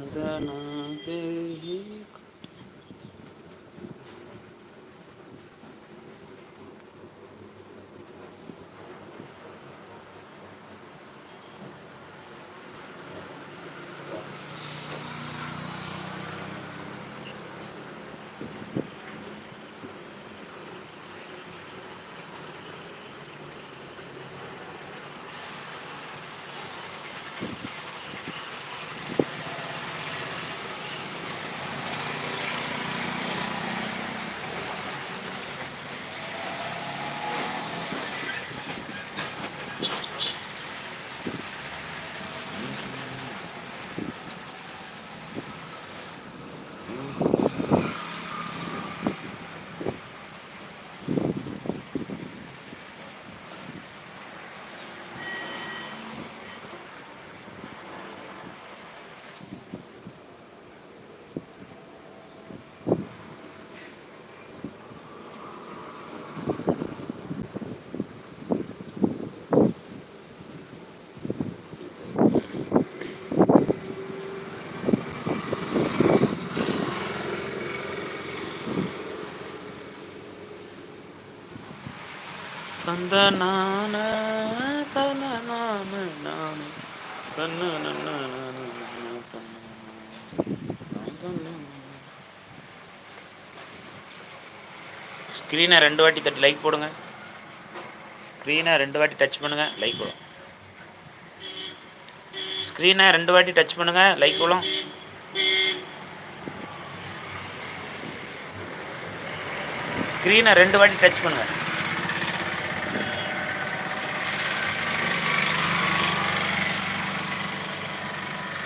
తంతనాతే தேகி தந்தனான நானே. தன்னனன ஸ்க்ரீனை ரெண்டு வாட்டி தட்டி லைக் போடுங்க. ஸ்க்ரீனை ரெண்டு வாட்டி டச் பண்ணுங்க லைக் போடும். ஸ்க்ரீனை ரெண்டு வாட்டி டச் பண்ணுங்க லைக் போடும். ஸ்க்ரீனை ரெண்டு வாட்டி டச் பண்ணுங்க.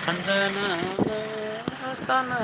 தந்தனா தனனா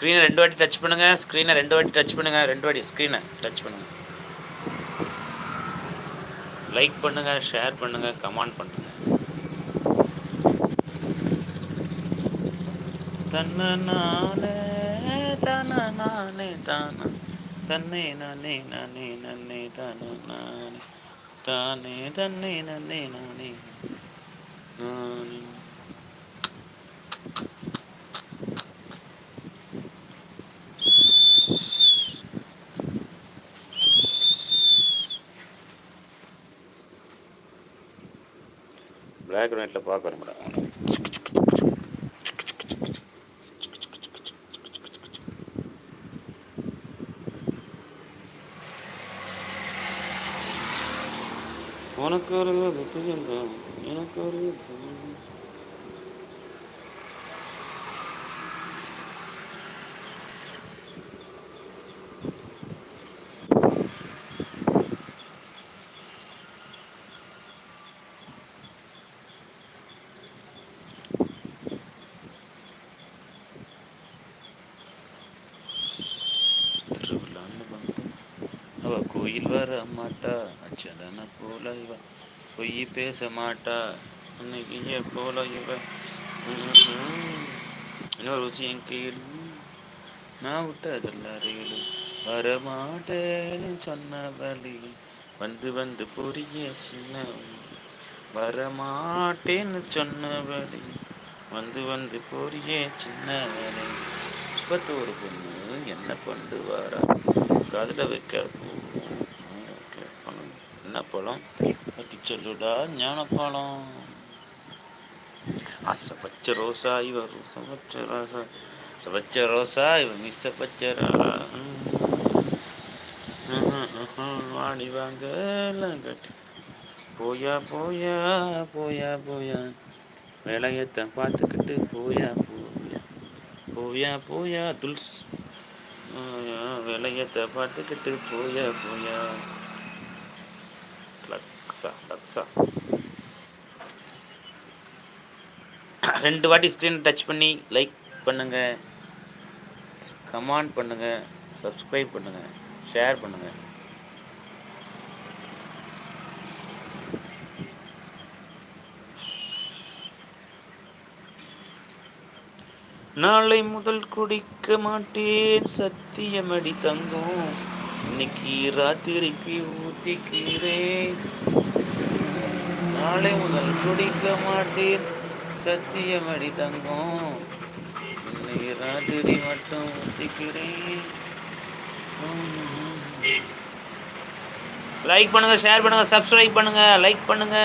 ஸ்க்ரீனை ரெண்டு வாட்டி டச் பண்ணுங்கள் ஸ்க்ரீனை ரெண்டு வாட்டி டச் பண்ணுங்கள் ரெண்டு வாட்டி ஸ்க்ரீனை டச் பண்ணுங்கள் லைக் பண்ணுங்கள் ஷேர் பண்ணுங்க கமெண்ட் பண்ணுங்கள் தன்னை நானே தன்னனானே தனனானே தானா. தன்னை நானே நானே நன்னே தானே நானே. தானே தன்னை நன்னே நானே நானே. பிளாக் அண்ட் ஒயிட்டில் பார்க்குறோம் மேடம் உனக்கு ஒரு செய்யணும் எனக்கு ஒரு செய்யணும். திருவிழான்னு வந்து அவ கோயில் வர மாட்டா அச்சலன போல இவ பொய் பேச மாட்டா அன்னைக்கு போல இவ. இன்னொரு விஷயம் கேளு நான் விட்டதில்ல ரேலு வரமாட்டேன்னு சொன்ன வழி வந்து வந்து பொரிய சின்ன வரமாட்டேன்னு சொன்ன வழி வந்து வந்து பொரிய சின்ன வழி முப்பத்தோரு பொண்ணு என்ன பண்ணுவாரா வாரா? வைக்க என்ன பழம்? சொல்லுடா ஞானப்பழம். ஆசை பச்சை ரோசா இவ ரோசா பச்சை ரோசா பச்சை ரோசா இவ மிஸ்ஸ பச்சை ரா- வாடி வாங்க எல்லாம் கட்டி. போயா போயா போயா போயா. வேலையத்தான் பார்த்துக்கிட்டு போயா போயா. போயா போயா துல்ஸ். விலையத்தை பார்த்துக்கிட்டு போய போயா. லக்ஸா லக்ஸா ரெண்டு வாட்டி ஸ்க்ரீன் டச் பண்ணி லைக் பண்ணுங்கள் கமெண்ட் பண்ணுங்கள் சப்ஸ்கிரைப் பண்ணுங்கள் ஷேர் பண்ணுங்கள் நாளை முதல் குடிக்க மாட்டேன். சத்தியமடி தங்கும் இன்னைக்கு ராத்திரிக்கு ஊத்திக்கிறேன். நாளை முதல் குடிக்க மாட்டேன். சத்தியமடி தங்கும் இன்னைக்கு ராத்திரி மட்டும் ஊத்திக்கிறேன். லைக் பண்ணுங்க ஷேர் பண்ணுங்க சப்ஸ்கிரைப் பண்ணுங்க லைக் பண்ணுங்க.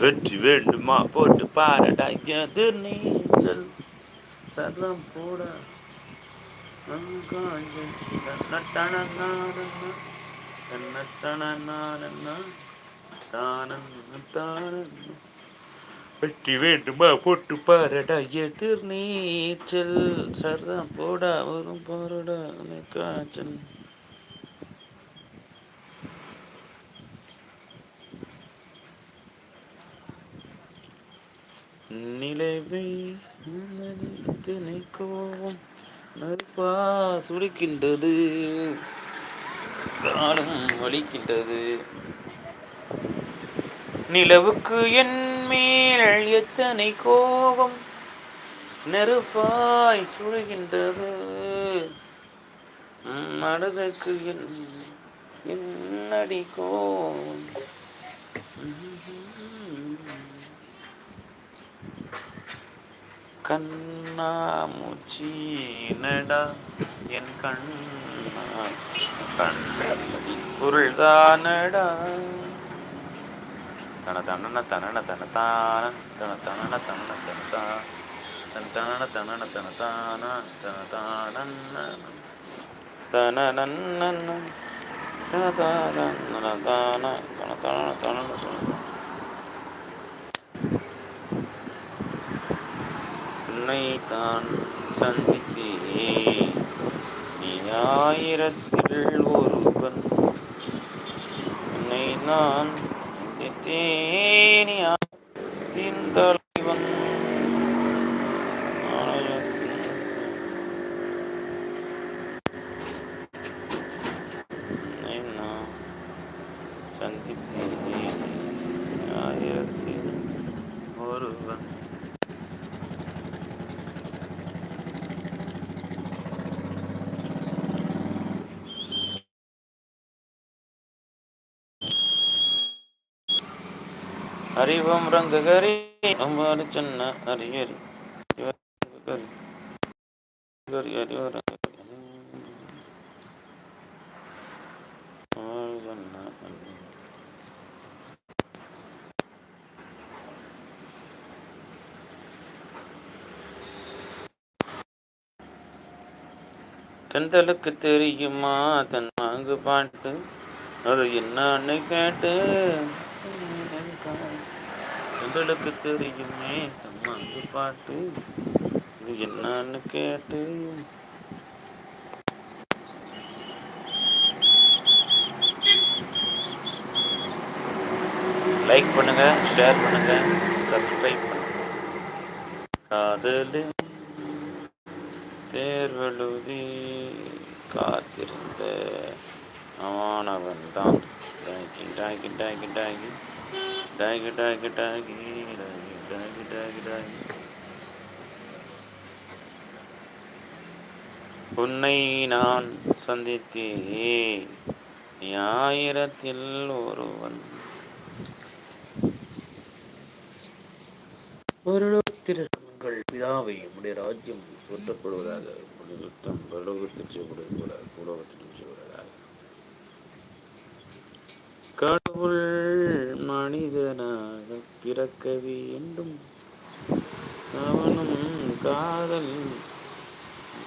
வெற்றி வேண்டுமா? போட்டு பாரடா எதிர் நீச்சல் சதம் போட வெற்றி வேண்டுமா? போட்டு பாரடா எதிர் நீச்சல் சரம் போடா வரும் பாரடா காய்ச்சல் நிலவை இத்தனை கோபம் நெருப்பா சுடுக்கின்றது காலம் வலிக்கின்றது. நிலவுக்கு என் மேல் எத்தனை கோபம் நெருப்பாய் சுடுகின்றது மனதுக்கு என் என்னடி கோபம்? கண்ணாமூச்சினடா என் கண்ணா. கண்ணடி பொருள்தானடா தன தன தன தன தான தன தன தன தன தான் தன் தன தன தன தான தன தான தன நன்ன தன தான தன தான தன தன தன உனைத்தான் சந்தித்தேனே. நீ ஆயிரத்தில் ஒருவன் உன்னை நான் சந்தித்தேனின் தலைவன் சந்தித்தேனே. ஆயிரத்தில் ஒருவன் அறிவோம் ரங்க ஹரி அம்பாடு சொன்ன ஹரி தெந்தலுக்கு தெரியுமா? தன் மாங்கு பாட்டு. அது என்னான்னு கேட்டு. உங்களுக்கு தெரியுமே நம்ம மாங்கு பாட்டு. இது என்னன்னு கேட்டு. லைக் பண்ணுங்க ஷேர் பண்ணுங்க சப்ஸ்கிரைப் பண்ணுங்க. காதலு தேர்வெழுதி காத்திருந்த மாணவன் தான் டாகி டாகி டாகி டாகி டாகி டாகி டாகி டாகி டாகி டாகி டாகி உன்னை நான் சந்தித்தேன். நீ ஆயிரத்தில் ஒருவன். ஒரு பிதாவை உடைய ராஜ்யம் போற்றப்படுவதாக உடைய சுத்தம் பரலோகத்தில் செய்யப்படுவது போல பூலோகத்திலும் மனிதனாக பிறக்க வேண்டும். அவனும் காதல்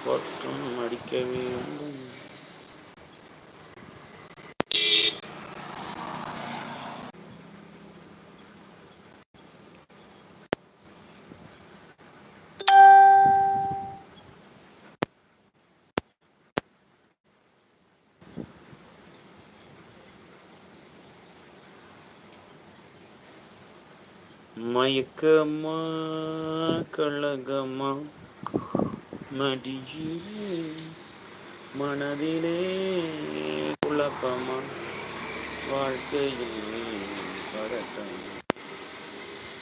பற்றும் அடிக்க வேண்டும். மயக்கமா கழகமா மடியே மனதிலே குழப்பமா வாழ்க்கையில் பதட்டம்.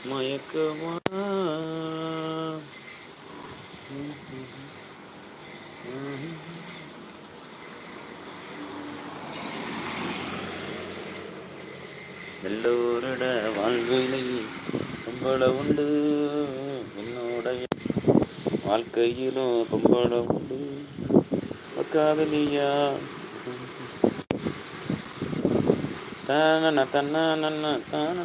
மயக்கமா. எல்லோரிட வாழ்விலை கும்பல உண்டு. என்னுடைய வாழ்க்கையிலும் கும்பல உண்டு. காதலியா தான தன்ன தான தன்ன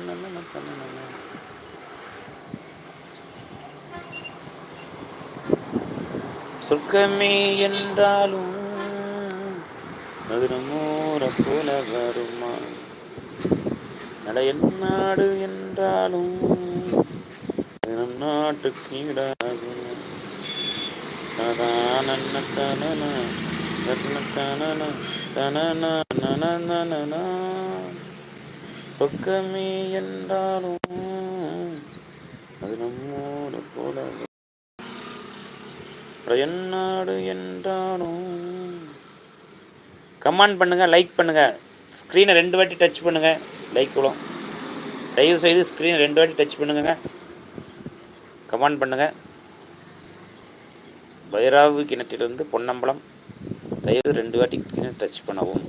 சொர்க்கமே என்றாலும் அது போல வருமா? நட நாடு என்றாலும் நம் நாட்டுக்கு ஈடாகும். சொக்கமே என்றாலும் அது நம்மோடு போல என்னாடு என்றாலும். கமெண்ட் பண்ணுங்கள் லைக் பண்ணுங்கள் ஸ்க்ரீனை ரெண்டு வாட்டி டச் பண்ணுங்கள் லைக் கூட தயவு செய்து ஸ்க்ரீனை ரெண்டு வாட்டி டச் பண்ணுங்க கமெண்ட் பண்ணுங்கள் பைராவு கிணற்றிலிருந்து பொன்னம்பலம் தயவு ரெண்டு வாட்டி டச் பண்ணவும்.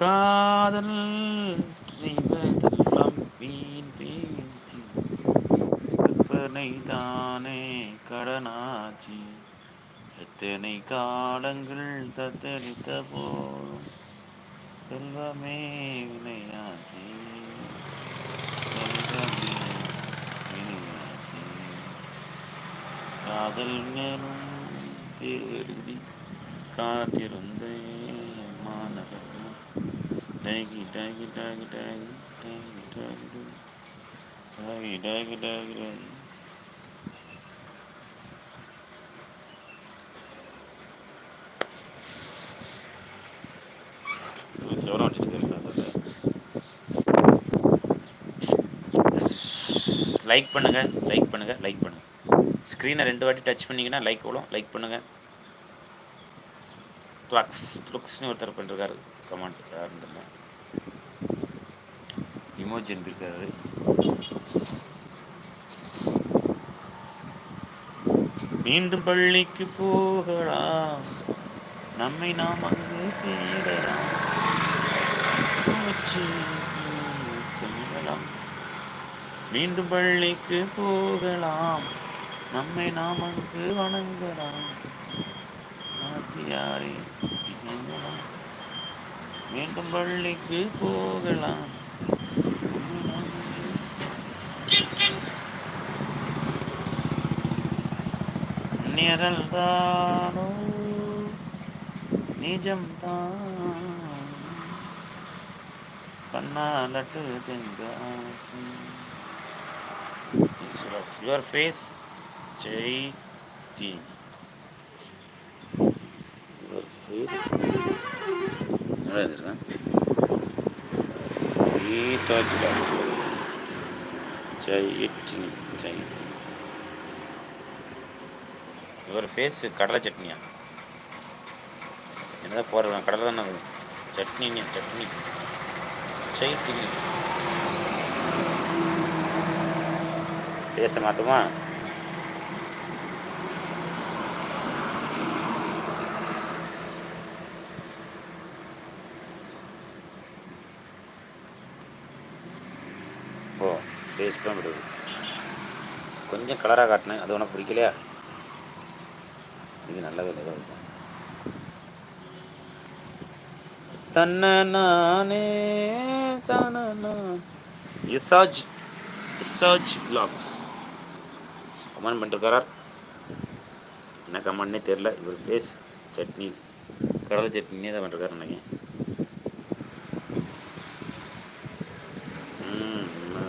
காதல் தானே கடனாச்சி. எத்தனை காலங்கள் தத்தளித்த போதும் செல்வமே வினையாச்சி. காதல் மேலும் தேர்வு எழுதி காத்திருந்தே மாநகரம். டேகி டேகி டேகி டேகி டேகி டேகி. டேகி டேகி டேகி டேகி. லைக் பண்ணுங்கள் லைக் பண்ணுங்கள் லைக் பண்ணுங்கள் ஸ்க்ரீனை ரெண்டு வாட்டி டச் பண்ணிங்கன்னா லைக் விடும் லைக் பண்ணுங்கள் க்ளக்ஸ் லுக்ஸ்னு ஒருத்தர் பண்ணிருக்காரு கமெண்ட் யாருன்னு இமோஜி அனுப்பியிருக்காரு மீண்டும் பள்ளிக்கு போகலாம் நம்மை நாம் அங்கு தேடலாம் மீண்டும் பள்ளிக்கு போகலாம் நம்மை நாம் அங்கு வணங்கலாம் மாத்தியாரே மீண்டும் பள்ளிக்கு போகலாம். நிரல் தானோ நிஜம்தான். கண்ணாலட்டு தெங்காசி யுவர் ஃபேஸ் செய்தி சட்னி சட்னி இவர் பேசு கடலை சட்னியா? என்னதான் போடுறேன் கடலை தானே அது சட்னின்னு சட்னி. சைட்னி பேச மாட்டோமா? ஃபேஸ் விடுது கொஞ்சம் கலராக காட்டினேன். அது உனக்கு பிடிக்கலையா? இது நல்லவே இல்லை தன்ன நானே தன இசாஜ் இசாஜ் பிளாக்ஸ் கமெண்ட் பண்ணிருக்காரார் என்ன கமெண்ட்னே தெரில இவர் ஃபேஸ் சட்னி கடலை சட்னியே தான் பண்ணிருக்காரு நினைக்கிறேன்.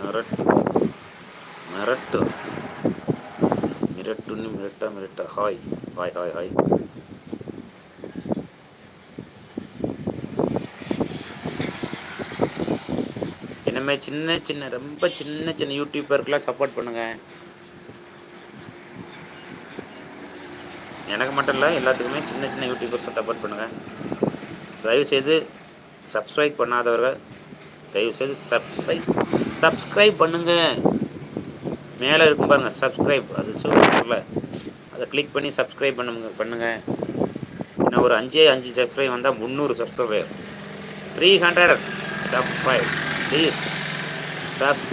மிரட்டு. ஹாய் ஹாய் ஹாய் ஹாய் என்னமே சின்ன சின்ன ரொம்ப சின்ன சின்ன யூடியூபருக்கெலாம் சப்போர்ட் பண்ணுங்கள் எனக்கு மட்டும் இல்லை எல்லாத்துக்குமே சின்ன சின்ன யூடியூபர்ஸை சப்போர்ட் பண்ணுங்கள் தயவுசெய்து சப்ஸ்கிரைப் பண்ணாதவர்கள் தயவுசெய்து சப்ஸ்கிரைப் சப்ஸ்கிரைப் பண்ணுங்கள் மேலே இருக்கும் பாருங்கள் சப்ஸ்கிரைப் அது சொல்லுவாங்கல்ல அதை கிளிக் பண்ணி சப்ஸ்கிரைப் பண்ணுங்க பண்ணுங்கள் இன்னும் ஒரு அஞ்சே அஞ்சு சப்ஸ்கிரைப் வந்தால் முந்நூறு subscriber three hundred subscribe please subscribe